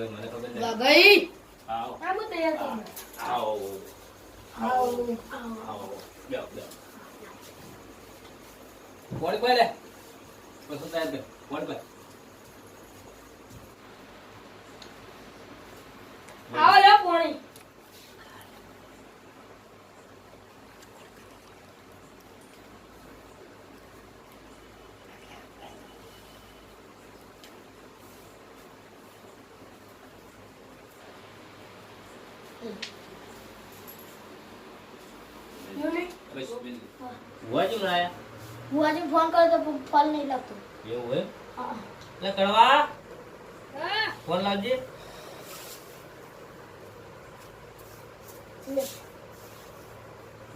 આવે આવે મને ખબર નહીં ગઈ આવો. આ હું તૈયાર કરી. આવો. આવો. આવો. આવો. બેહો બેહો. કોણ કોઈ લે? સાહેબ કોણ કોણ કોઈ આવો લ્યો પોણી લ્યો ને. આયા? હું ફોન કર્યો તો ફોન નહીં લાગતો. એવું હોય હા. કડવા? ફોન લાવજે.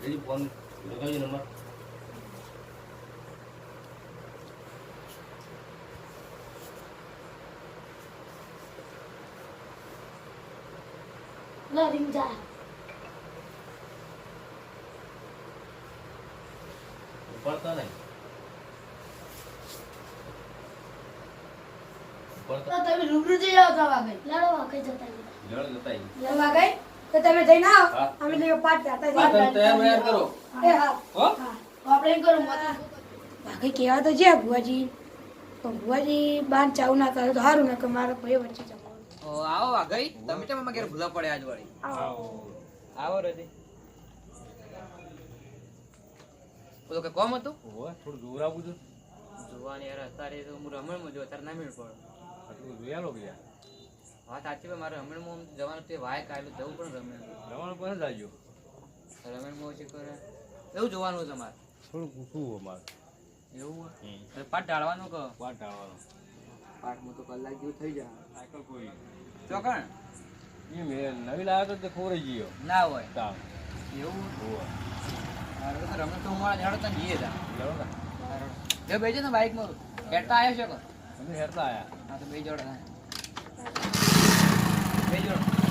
જલ્દી ફોન લગાવજો નંબર. લે ring જાય ઉપાડતા નહીં. તો તમે રૂબરૂ જઈ આવો તો વાઘઈ લડો વાંકે જતા. જળ જતા. તો વાઘઈ તો તમે જઈને આવો. અમે લોકો પાટ જાતા જઈ પાટ. તૈયાર વૈયાર કરો. એ હા. હો? આપણે એમ કરું મત વાઘઈ કેવા તો છે ભુવાજી? પણ ભુવાજી બાર ચાવું ના કરે તો સારું ને કે મારા ભાઈ વચ્ચે જવાનું ઓ, આવો વાઘઈ તમે તમે ઘેર ભૂલા પડ્યા આજ વાળી આવો આવો રજી. બોલો કે કોમ હતું? ઓય થોડું દૂર આવું છે. જોવાની યાર અત્યારે તો હું રમણમાં જો અત્યારે ના મેળ પડો. આટલું જોઈ આલો ભૈયા વાત સાચી ભાઈ મારે રમણમાં જવાનું તે વાય કાઢલું જવું પણ રમણ રમણ પર જાજો. રમણમાં ઓછી કરે. એવું જોવાનું છે તમારે? થોડું પૂછવું અમારે એવું હોય? પાઠ ઢાળવાનો કહો. પાટ ટાળવાનું પાઠમાં તો કલાક જેવું થઈ જાય. સાયકલ કોઈ. ચોકણ એ મેં નવી લાવ્યો તો તે ખોરાઈ ગયો. ના હોય. એવું ઓવે. મારે તો રમણ તો હું મારા ઝાડો તને જઈએ તા લેવો ને જો બેજે ને બાઇકમાં હેડતા આવ્યો છે કો તમે હેરતા આયા હા તો બે જોડે હા બે જોડે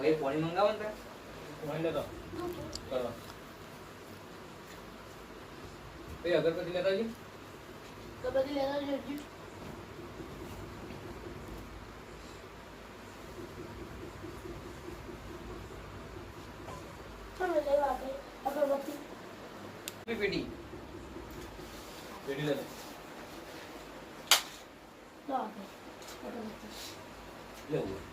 હવે પાણી મંગાવો ને વાંઈ લેતો. એ અગરબત્તી લેતા આવજે. અગરબત્તી લેતા. અગરબત્તી. પેટી પેઢી લેતો. લેવું.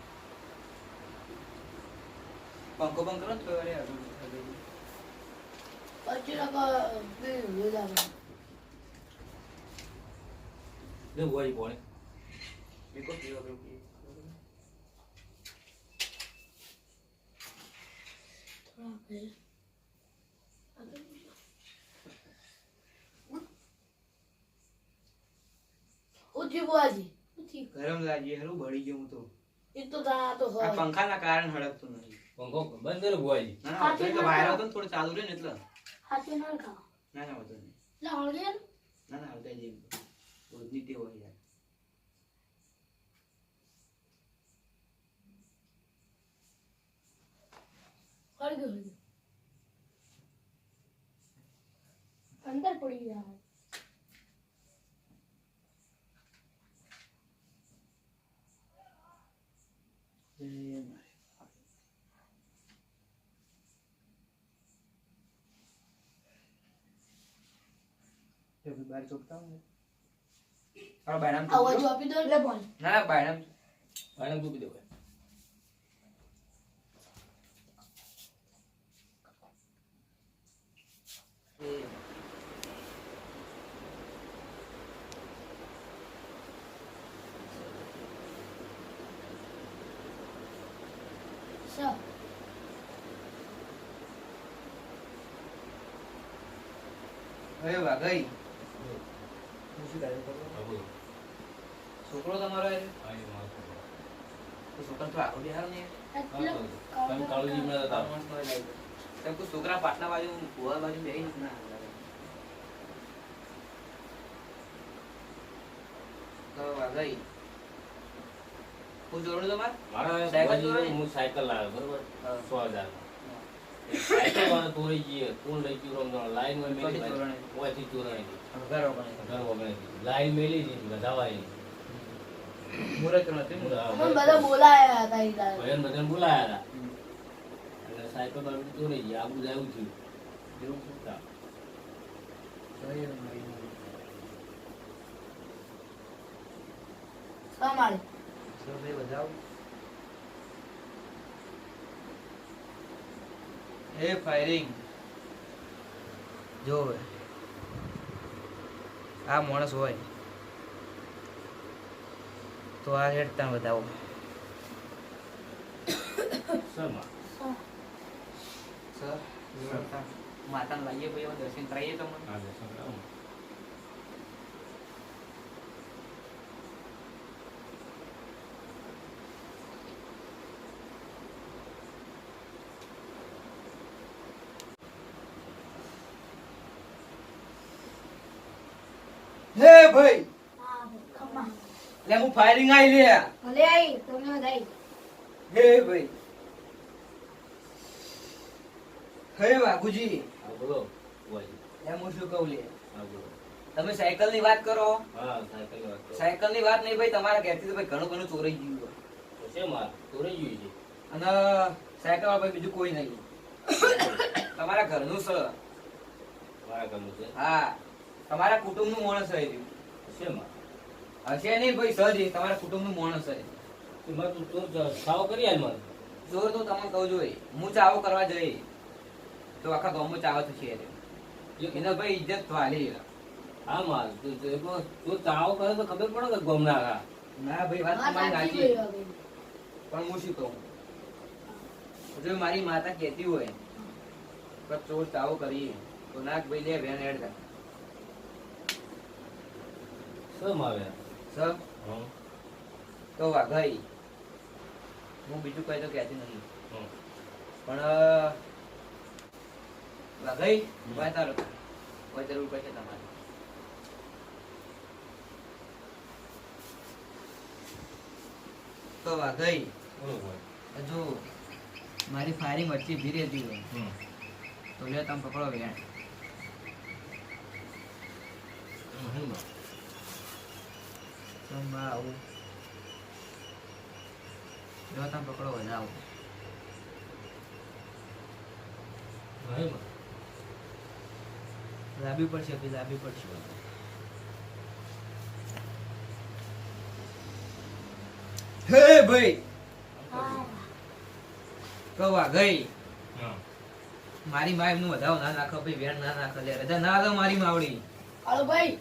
પંખો બંધ કરો ને તો અરે પછી લોકો બે વેલા લેવું હોય ઈ પોણી. બીકો પીવો પીવો ઉઠી ભુવાજી ગરમ લાગી હારું બળી ગયું તો એ તો તા તો આ પંખાના કારણ હળગતું નથી પંખો બંધ કરો ભુવાજી. ના ના તો વાયર ને થોડું ચાલુ રહે ને એટલે હાથે ના ખાઓ. ના ના વાંધો નહીં લે હળગે ને. ના હળગાઈ જઈએ રોજની ટેવ હોય યાર હળગે હળગે. અંદર પડી જાય કે બાર ચોપતા હું આ બાયનામ તો આવો આપી દો લે બોલ ના બાયનામ બાયનામ તો દો So. Ê bà gây શું તારે ખબર? છોકરો તમારો તો છોકરાને તો ને તમે કાળુજી હતા. તેમ કોઈ છોકરા પાટલા બાજુ ગોવા બાજુ બે ના. તો વાઘઈ હું જોડું તમારે? મારા સાયકલ લાવે હું સાયકલ લાવ્યો બરોબર? સો હજાર ગયું લાઈનમાં મેલી ઓયથી ચોરાણી ઘરો ઘર લાઈન મેલી કર્યું હતું બધા બોલાયા હતા ઈ દાડે. ભયન બધાને બોલાયા હતા. અને ચોરી બધું થયું. એવું છે? હા. જોઈએ ને મારી મારી. સ માળે ચલો ભાઈ બજાવો. એ ફાયરિંગ જો આ માણસ હોય. તો આ હેડ ત્યાં બતાવો. માતાને લાવીએ ભાઈ હવે દર્શન કરાવીએ તમને? હા, ભાઈ. લે હું ફાયરિંગ આઈ લે. ભલે આઈ તમને વધાઈ હે ભાઈ. હે હા, બોલો લે હું શું કહું લે. તમે સાયકલની વાત કરો. હા, સાયકલની વાત કરો. સાયકલની વાત નહીં ભાઈ તમારા ઘેરથી તો ભાઈ ઘણું ઘણું ચોરાઈ ગયું છે. માર ચોરાઈ ગયું છે. અને સાયકલ વાળા ભાઈ બીજું કોઈ નહીં. તમારા ઘરનું સર તમારા ઘરનું છે. હા. તમારા કુટુંબનું માણસ છે એ રહ્યું. શેમાં? હશે નહીં ભાઈ સહજ તમારા કુટુંબનું માણસ છે એમાં તું તું સાવ કરી આલ મને. જોર તો તમને કહું જોઈએ હું ચાવો કરવા જઈ. તો આખા ગામમાં ચાવો થશે એ ભાઈ ઇજ્જત વાલી હા માલ તું ચાવો કરે તો ખબર પડે કે ગોમના હા. ના ભાઈ વાત તમારી સાચી. પણ હું શું કહું? જો મારી માતા કહેતી હોય કે ચોર ચાવો કરીએ. તો નાક ભાઈ લે વેન એડ કર. શેમ આવ્યા સમ હમ, તો વાઘાઈ હું બીજું કઈ તો કહેતી નથી. હમ. પણ વાઘાઈ ભાઈ તારો. કોઈ જરૂર પડશે તમારે. તો વાઘાઈ. હજુ મારી ફાયરિંગ વચ્ચે ભી રહેતી હમ. તો લે તમે પકડો વેણ. હમ. આવું જો તમે પકડો વધાવો હમ. લાંબી પડશે પછી લાંબી પડશે હે ભાઈ કવા ગઈ. મારી માય એમનું વધાવ ના નાખો ભાઈ વેણ ના નાખો લે રજા ના આવે મારી માવડી હાલો ભાઈ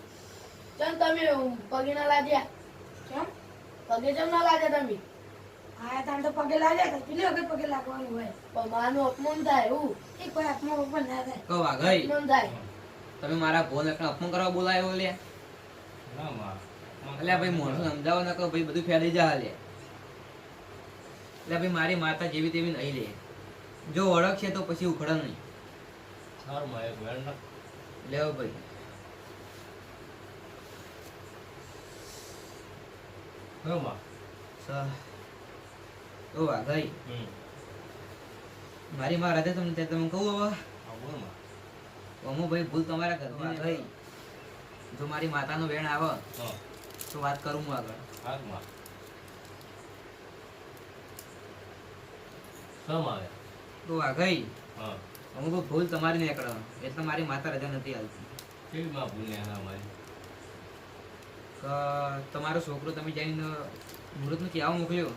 ચમ તમે પગે ના લાગ્યા? કેમ પગે ચમ ના લાગ્યા તમે? આયા તાણ તો પગે લાગ્યા હતા. કેટલી વખત પગે લાગવાનું હોય? પણ માનું અપમાન થાય એવું એક કોઈ અપમાન ઓપન ના થાય. તો વાઘઈ. અપમાન થાય. તમે મારા ભોલ એકને અપમાન કરવા બોલાયો લે ના માર. એટલે ભાઈ મોઢું સમજાવો ના કહો ભાઈ બધું ફેલી જા લે એટલે ભાઈ મારી માતા જેવી તેવી નહીં લે. જો ઓળખ છે તો પછી ઉખડે નહીં. સારું મારે લેવો ભાઈ. માં. સ- ઓ વાઘઈ હમ. મારી માં રાધે તમને ત્યાં તમે કહું હવે. અમુ ભાઈ ભૂલ તમારા ઘરમાં ગઈ જો મારી માતાનો વેણ આવે. તો વાત કરું હું આગળ હાથમાં. શેમ આવ્યા? તો વાઘઈ હા. અમુક ભૂલ તમારી નીકળે એટલે મારી માતા રજા નથી આવતી કેવી માં ભૂલ ને આના મારી? કે તમારો છોકરો તમે જઈને મુહૂર્તનું ક્યાં મોકલ્યો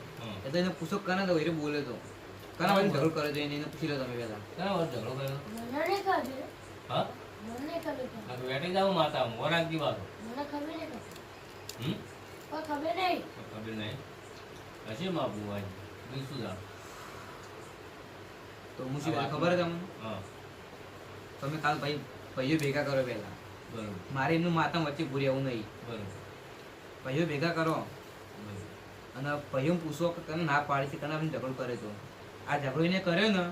એ તો એને પૂછો કને તો એ બોલે તો. કના ભાઈ ઝઘડો કરે તો એને એને પૂછી લો તમે પહેલા. ક્યાં વાર ઝઘડો કર્યો? મને નહીં ખબર. હા? મને નહીં ખબર. વેઠી જાઉં માતા મોં રાખી વાતો. મને ખબર નહીં હમ? કોઈ ખબર નહીં. ખબર નહીં. હશે માં ભુવાજી. બીજું શું? તો હું શું કરું ખબર છે તમને? હા. તમે કાલ ભાઈ ભાઈઓ ભેગા કરો પહેલા. બરોબર. મારે એમનું માતા વચ્ચે ભૂરી આવું નહીં. બરોબર. ભાઈઓ ભેગા કરો. અને ભાઈઓ પૂછો કે તને ના પાડી છે તને આપણે ઝઘડો કરે તો આ ઝઘડો એને કર્યો ને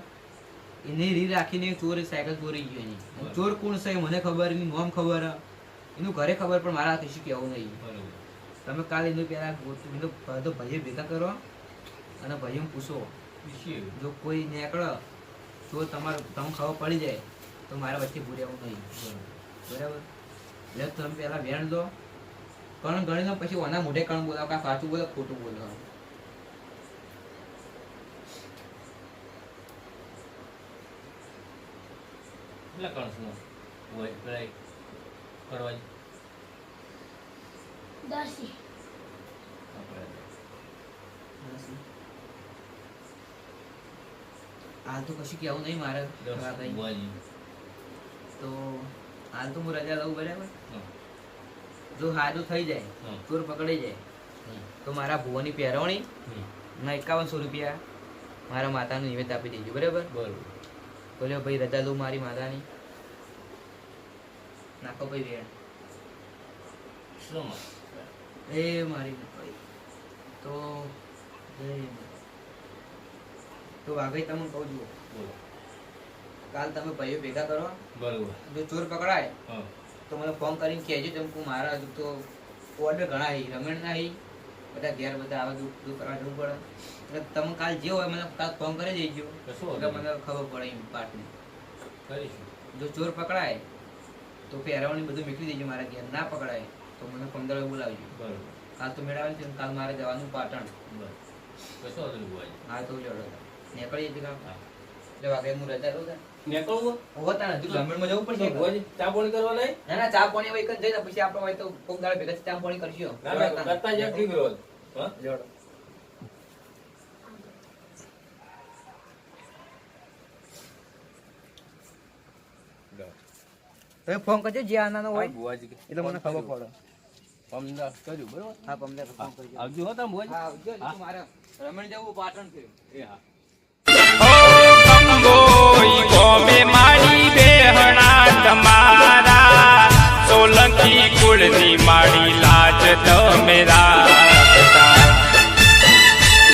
એને રી રાખીને ચોર સાયકલ ચોરી ગયો એની. ચોર કોણ છે મને ખબર એની નોમ ખબર એનું ઘરે ખબર પણ મારા કશું કહેવું નહીં. બરોબર. તમે કાલે એનું પહેલાં ગોતું તો ભાઈઓ ભેગા કરો અને ભાઈઓ પૂછો. જો કોઈ નીકળે તો તમારે તમને ખબર પડી જાય તો મારા વચ્ચે ભૂરી આવું નહીં. બરોબર. બરાબર? એટલે તમે પહેલાં વેણ દો કણ ગણી લો પછી ઓના મોઢે કણ બોલાવો કાં સાચું બોલો ખોટું બોલો. કેટલા કણસનો હોય? પેલા કરવાની દસી. હાલ તો કશું કેવું નહીં મારે. તો હાલ તો હું રજા લઉં બરાબર? જો હાજુ થઈ જાય ચોર પકડી જાય તો મારા ભુવાની પહેરવણી ના એકાવનસો રૂપિયા મારા માતાનું નિવેદ આપી દેજો બરાબર? બરોબર. બોલ્યો ભાઈ રજા લઉં મારી માતાની. નાખો ભાઈ વેણ. એ મારી તો. તો વાઘઈ તમે કહું છું બોલો. કાલ તમે ભાઈઓ ભેગા કરો. બરોબર. જો ચોર પકડાય હા. તો મને ફોન કરીને કહેજો તેમ હું મારા તો ઓર્ડર ઘણા હી રમણ ના હી બધા ઘેર બધા આવા દુઃખ દુઃખ કરવા જવું પડે. એટલે તમે કાલ જે હોય મને કાલ ફોન કરી દેજો. એટલે મને ખબર પડે એમ પાટની જો ચોર પકડાય તો પહેરવાની બધું મીકળી દેજો મારા ઘેર. ના પકડાય તો મને પંદર બોલાવજો. બરોબર. કાલ તો મેળાવે છે કાલ મારે જવાનું પાટણ. બસ કશો હા તો જોડો નીકળીએ છીએ કામ. એટલે વાગે હું રજા છું નીકળવું હોતા હજુ ગમે જવું પડશે બુઆજી ચા પાણી કરવા નહીં ના ના ચા પાણી હવે એક જઈને પછી આપણે હોય તો કોક દાડે ભેગા ચા પાણી કરશું. ના ના કરતા જ્યાં ઠીક રહ્યો હા? જોડો તમે ફોન કરજો જે આનાનો હોય. બુવાજી એટલે મને ખબર પડે બરોબર? હા ફોન કરજો આવજો હો તમે બુઆજી. હા આવજો મારે રમણ જવું પાટણ થયું એ હા. કંગોઈ ગોમે માડી બેહણા તમારા. સોલંકી કુળની માડી લાજ તમેરા